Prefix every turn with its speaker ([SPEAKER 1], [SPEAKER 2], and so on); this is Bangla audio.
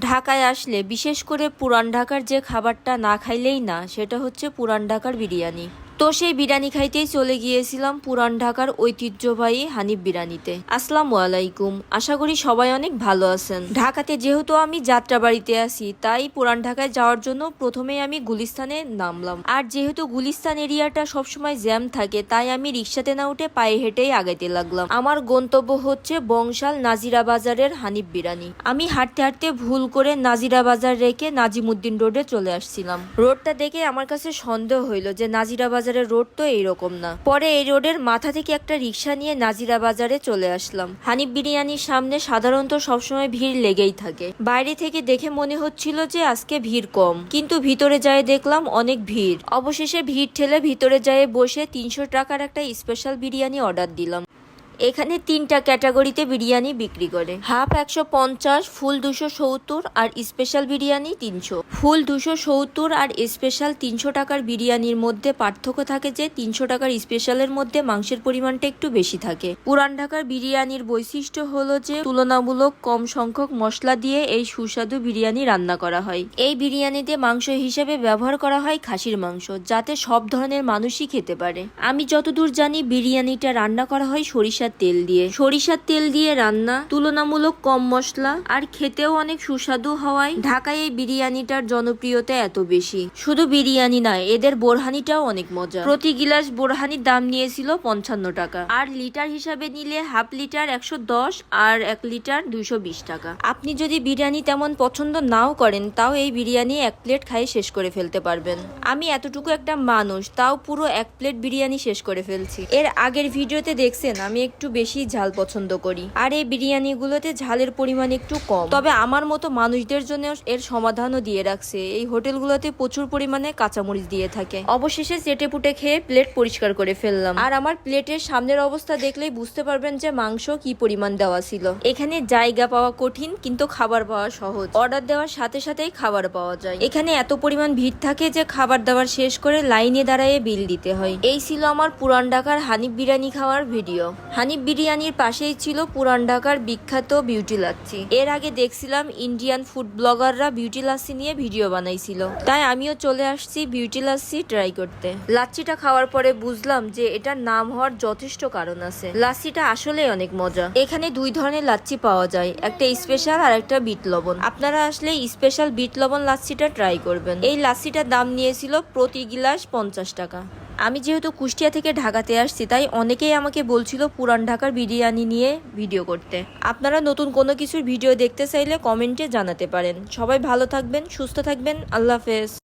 [SPEAKER 1] ঢাকায় আসলে বিশেষ করে পুরান ঢাকার যে খাবারটা না খাইলেই না, সেটা হচ্ছে পুরান ঢাকার বিরিয়ানি। তো সেই বিরিয়ানি খাইতেই চলে গিয়েছিলাম পুরান ঢাকার ঐতিহ্যবাহী হানিফ বিরিয়ানিতে। আসসালামু আলাইকুম। আশা করি সবাই অনেক ভালো আছেন। ঢাকাতে যেহেতু আমি যাত্রা বাড়িতে আছি, তাই পুরান ঢাকায় যাওয়ার জন্য প্রথমেই আমি গুলিস্তানে নামলাম। আর যেহেতু গুলিস্তান এরিয়াটা সবসময় জ্যাম থাকে, তাই আমি রিক্সাতে না উঠে পায়ে হেঁটেই আগাইতে লাগলাম। আমার গন্তব্য হচ্ছে বংশাল নাজিরা বাজারের হানিফ বিরিয়ানি। আমি হাঁটতে হাঁটতে ভুল করে নাজিরা বাজার রেখে নাজিমুদ্দিন রোডে চলে আসছিলাম। রোডটা দেখে আমার কাছে সন্দেহ হইল যে নাজিরা বাজারের রোড তো এইরকম না। পরে এই রোডের মাথা থেকে একটা রিক্সা নিয়ে নাজিরা বাজারে চলে আসলাম। হানিফ বিরিয়ানির সামনে সাধারণত সবসময় ভিড় লেগেই থাকে। বাইরে থেকে দেখে মনে হচ্ছিল যে আজকে ভিড় কম। কিন্তু ভিতরে যায় দেখলাম অনেক ভিড়। অবশেষে ভিড় ঠেলে ভিতরে যায় বসে তিনশো টাকার একটা স্পেশাল বিরিয়ানি অর্ডার দিলাম। এখানে তিনটা ক্যাটাগরিতে বিরিয়ানি বিক্রি করে। হাফ একশো পঞ্চাশ, ফুল দুশো সত্তর আর স্পেশাল বিরিয়ানি তিনশো। ফুল দুশো সত্তর আর স্পেশাল তিনশো টাকার বিরিয়ানির মধ্যে পার্থক্য থাকে যে, তিনশো টাকার স্পেশালের মধ্যে মাংসের পরিমাণটা একটু বেশি থাকে। পুরান ঢাকার বিরিয়ানির বৈশিষ্ট্য হলো যে, তুলনামূলক কম সংখ্যক মশলা দিয়ে এই সুস্বাদু বিরিয়ানি রান্না করা হয়। এই বিরিয়ানিতে মাংস হিসেবে ব্যবহার করা হয় খাসির মাংস, যাতে সব ধরনের মানুষই খেতে পারে। আমি যতদূর জানি, বিরিয়ানিটা রান্না করা হয় সরিষার তেল দিয়ে। সরিষার তেল দিয়ে রান্না তুলনামূলক কম মশলা আর খেতেও অনেক সুস্বাদু হওয়ায় ঢাকায় এই বিরিয়ানিটার জনপ্রিয়তা এত বেশি। শুধু বিরিয়ানি নয়, এদের বোরহানিটাও অনেক মজা। প্রতি গিলাস বোরহানির দাম নিয়েছিল পঞ্চান্ন টাকা। আর লিটার হিসাবে নিলে হাফ লিটার একশো দশ আর এক লিটার দুইশো বিশ টাকা। আপনি যদি বিরিয়ানি তেমন পছন্দ নাও করেন, তাও এই বিরিয়ানি এক প্লেট খাই শেষ করে ফেলতে পারবেন। আমি এতটুকু একটা মানুষ, তাও পুরো এক প্লেট বিরিয়ানি শেষ করে ফেলছি। এর আগের ভিডিওতে দেখছেন, আমি একটু বেশি ঝাল পছন্দ করি। আর এই বিরিয়ানিগুলোতে ঝালের পরিমাণ একটু কম। তবে আমার মতো মানুষদের জন্য এর সমাধানও দিয়ে রাখছে। এই হোটেলগুলোতে প্রচুর পরিমাণে কাঁচামরিচ দিয়ে থাকে। অবশেষে চেটে পুটে খেয়ে প্লেট পরিষ্কার করে ফেললাম। আর আমার প্লেটের সামনের অবস্থা দেখলেই বুঝতে পারবেন যে মাংস কি পরিমাণ দেওয়া ছিল। এখানে জায়গা পাওয়া কঠিন, কিন্তু খাবার পাওয়া সহজ। অর্ডার দেওয়ার সাথে সাথেই খাবার পাওয়া যায়। এখানে এত পরিমাণ ভিড় থাকে যে খাবার দাবার শেষ করে লাইনে দাঁড়ায় বিল দিতে হয়। এই ছিল আমার পুরান ঢাকার হানিফ বিরিয়ানি খাওয়ার ভিডিও। হানিফ বিরিয়ানির পাশেই ছিল পুরান ঢাকার বিখ্যাত বিউটি লাচ্ছি। এর আগে দেখছিলাম ইন্ডিয়ান ফুড ব্লগাররা বিউটি লাচ্ছি নিয়ে ভিডিও বানাইছিল। তাই আমিও চলে আসছি বিউটি লাচ্ছি ট্রাই করতে। লাচ্ছিটা খাওয়ার পরে বুঝলাম যে এটার নাম হওয়ার যথেষ্ট কারণ আছে। লাচ্ছিটা আসলে অনেক মজা। এখানে দুই ধরনের লাচ্ছি পাওয়া যায়, একটা স্পেশাল আর একটা বিট লবণ। আপনারা আসলে স্পেশাল বিট লবণ লাচ্ছিটা ট্রাই করবেন। এই লাচ্ছিটার দাম নিয়েছিল প্রতি গিলাস পঞ্চাশ টাকা। আমি যেহেতু কুষ্টিয়া থেকে ঢাকাতে আসছি, তাই অনেকেই আমাকে বলছিল পুরান ঢাকার বিরিয়ানি নিয়ে ভিডিও করতে। আপনারা নতুন কোনো কিছুর ভিডিও দেখতে চাইলে কমেন্টে জানাতে পারেন। সবাই ভালো থাকবেন, সুস্থ থাকবেন, আল্লাহ হাফেজ।